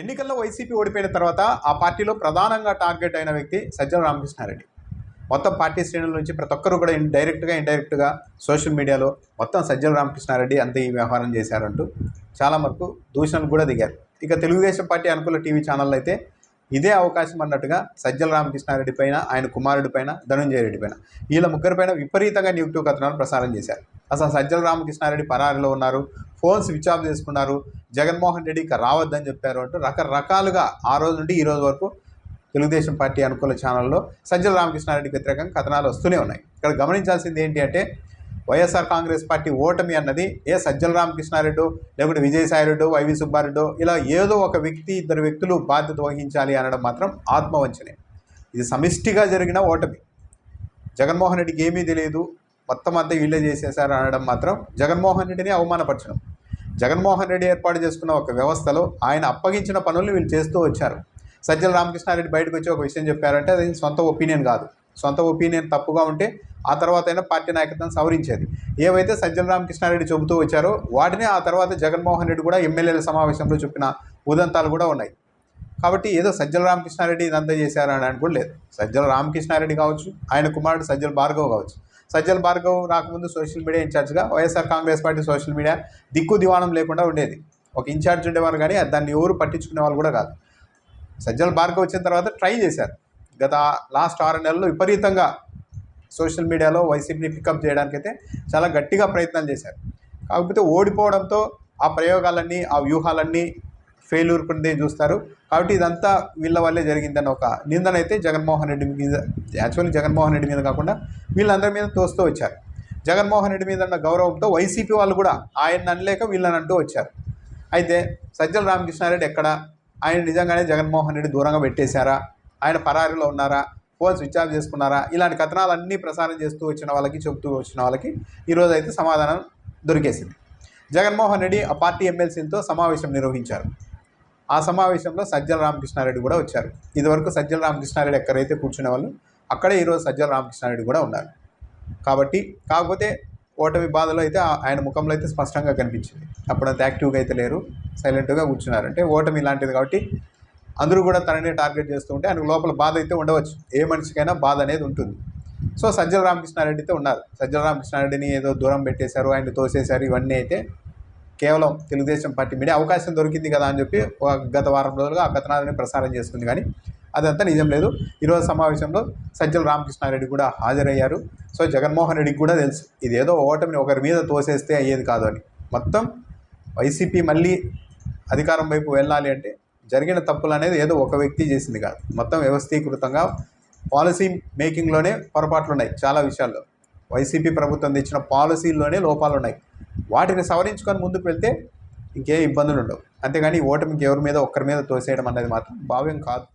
ఎన్నికల్లో వైసీపీ ఓడిపోయిన తర్వాత ఆ పార్టీలో ప్రధానంగా టార్గెట్ అయిన వ్యక్తి సజ్జల రామకృష్ణారెడ్డి. మొత్తం పార్టీ శ్రేణుల నుంచి ప్రతి ఒక్కరు కూడా ఇన్ డైరెక్ట్గా ఇండైరెక్ట్గా సోషల్ మీడియాలో మొత్తం సజ్జల రామకృష్ణారెడ్డి అంతే ఈ వ్యవహారం చేశారంటూ చాలా వరకు దూషణలు కూడా దిగారు. ఇక తెలుగుదేశం పార్టీ అనుకూల టీవీ ఛానళ్ళు అయితే ఇదే అవకాశం అన్నట్టుగా సజ్జల రామకృష్ణారెడ్డి పైన ఆయన కుమారుడి పైన ధనుంజయ రెడ్డి పైన వీళ్ళ ముగ్గురి పైన విపరీతంగా నెగిటివ్ కథనాలు ప్రసారం చేశారు. అసలు సజ్జల రామకృష్ణారెడ్డి పరారిలో ఉన్నారు ఫోన్ స్విచ్ ఆఫ్ చేసుకున్నారు జగన్మోహన్ రెడ్డి ఇక రావద్దని చెప్పారు అంటూ రకరకాలుగా ఆ రోజు నుండి ఈ రోజు వరకు తెలుగుదేశం పార్టీ అనుకూల ఛానల్లో సజ్జల రామకృష్ణారెడ్డికి వ్యతిరేకంగా కథనాలు వస్తూనే ఉన్నాయి. ఇక్కడ గమనించాల్సింది ఏంటి అంటే వైఎస్ఆర్ కాంగ్రెస్ పార్టీ ఓటమి అన్నది ఏ సజ్జల రామకృష్ణారెడ్డి లేకుంటే విజయసాయిరెడ్డి వైవి సుబ్బారెడ్డి ఇలా ఏదో ఒక వ్యక్తి ఇద్దరు వ్యక్తులు బాధ్యత వహించాలి అనడం మాత్రం ఆత్మవంచనే. ఇది సమిష్టిగా జరిగిన ఓటమి. జగన్మోహన్ రెడ్డికి ఏమీ తెలియదు మొత్తం అంతా వీళ్ళే చేసేసారు అనడం మాత్రం జగన్మోహన్ రెడ్డిని అవమానపరచడం. జగన్మోహన్ రెడ్డి ఏర్పాటు చేసుకున్న ఒక వ్యవస్థలో ఆయన అప్పగించిన పనులు వీళ్ళు చేస్తూ వచ్చారు. సజ్జల రామకృష్ణారెడ్డి బయటకు వచ్చి ఒక విషయం చెప్పారంటే అది సొంత ఒపీనియన్ కాదు. సొంత ఒపీనియన్ తప్పుగా ఉంటే ఆ తర్వాత అయినా పార్టీ నాయకత్వం సవరించేది. ఏవైతే సజ్జల రామకృష్ణారెడ్డి చెబుతూ వచ్చారో వాటిని ఆ తర్వాత జగన్మోహన్ రెడ్డి కూడా ఎమ్మెల్యేల సమావేశంలో చెప్పిన ఉదంతాలు కూడా ఉన్నాయి. కాబట్టి ఏదో సజ్జల రామకృష్ణారెడ్డి ఇదంతా చేశారు అని కూడా లేదు. సజ్జల రామకృష్ణారెడ్డి కావచ్చు ఆయన కుమారుడు సజ్జల భార్గవ్ కావచ్చు. సజ్జల భార్గవ్ రాకముందు సోషల్ మీడియా ఇన్ఛార్జ్గా YSR Congress party social media దిక్కు దివాణం లేకుండా ఉండేది. ఒక ఇన్ఛార్జ్ ఉండేవారు కానీ దాన్ని ఎవరు పట్టించుకునే వాళ్ళు కూడా కాదు. సజ్జల భార్గవ్ వచ్చిన తర్వాత ట్రై చేశారు. గత లాస్ట్ ఆరు నెలలు విపరీతంగా సోషల్ మీడియాలో వైసీపీని పికప్ చేయడానికైతే చాలా గట్టిగా ప్రయత్నాలు చేశారు. కాకపోతే ఓడిపోవడంతో ఆ ప్రయోగాలన్నీ ఆ వ్యూహాలన్నీ ఫెయిల్యూర్ పొందే చూస్తారు. కాబట్టి ఇదంతా వీళ్ళ వల్లే జరిగిందని ఒక నిందన అయితే జగన్మోహన్ రెడ్డి మీద యాక్చువల్లీ జగన్మోహన్ రెడ్డి మీద కాకుండా వీళ్ళందరి మీద తోస్తూ వచ్చారు. జగన్మోహన్ రెడ్డి మీద ఉన్న గౌరవంతో వైసీపీ వాళ్ళు కూడా ఆయన అనలేక వీళ్ళని అంటూ వచ్చారు. అయితే సజ్జల రామకృష్ణారెడ్డి ఎక్కడ? ఆయన నిజంగానే జగన్మోహన్ రెడ్డి దూరంగా పెట్టేశారా? ఆయన పరారీలో ఉన్నారా? ఫోన్ స్విచ్ ఆఫ్ చేసుకున్నారా? ఇలాంటి కథనాలన్నీ ప్రసారం చేస్తూ వచ్చిన వాళ్ళకి చెబుతూ వచ్చిన వాళ్ళకి ఈరోజు అయితే సమాధానం దొరికేసింది. జగన్మోహన్ రెడ్డి ఆ పార్టీ ఎమ్మెల్సీలతో సమావేశం నిర్వహించారు. ఆ సమావేశంలో సజ్జల రామకృష్ణారెడ్డి కూడా వచ్చారు. ఇదివరకు సజ్జల రామకృష్ణారెడ్డి ఎక్కడైతే కూర్చునే వాళ్ళు అక్కడే ఈరోజు సజ్జల రామకృష్ణారెడ్డి కూడా ఉన్నారు. కాబట్టి కాకపోతే ఓటమి బాధలో అయితే ఆయన ముఖంలో అయితే స్పష్టంగా కనిపించింది. అప్పుడు అంత యాక్టివ్గా అయితే లేరు సైలెంట్గా కూర్చున్నారు. అంటే ఓటమి ఇలాంటిది కాబట్టి అందరూ కూడా తననే టార్గెట్ చేస్తూ ఉంటే ఆయనకు లోపల బాధ అయితే ఉండవచ్చు. ఏ మనిషికైనా బాధ అనేది ఉంటుంది. సో సజ్జల రామకృష్ణారెడ్డితో ఉన్నారు. సజ్జల రామకృష్ణారెడ్డిని ఏదో దూరం పెట్టేశారు ఆయన తోసేశారు ఇవన్నీ అయితే కేవలం తెలుగుదేశం పార్టీ మీడియా అవకాశం దొరికింది కదా అని చెప్పి ఒక గత వారం రోజులుగా ఆ కథనాలని ప్రసారం చేస్తుంది. కానీ అదంతా నిజం లేదు. ఈరోజు సమావేశంలో సజ్జల రామకృష్ణారెడ్డి కూడా హాజరయ్యారు. సో జగన్మోహన్ రెడ్డికి కూడా తెలుసు ఇది ఏదో ఓటమిని ఒకరి మీద తోసేస్తే అయ్యేది కాదు అని. మొత్తం వైసీపీ మళ్ళీ అధికారం వైపు వెళ్ళాలి అంటే జరిగిన తప్పులు అనేది ఏదో ఒక వ్యక్తి చేసింది కాదు. మొత్తం వ్యవస్థీకృతంగా పాలసీ మేకింగ్లోనే పొరపాట్లు ఉన్నాయి చాలా విషయాల్లో. వైసీపీ ప్రభుత్వం తెచ్చిన పాలసీల్లోనే లోపాలు ఉన్నాయి వాటిని సవరించుకొని ముందుకు వెళ్తే ఇంకే ఇబ్బందులు ఉండవు. అంతేగాని ఓటమికి ఎవరి మీద ఒక్కరి మీద తోసేయడం అనేది మాత్రం భావ్యం కాదు.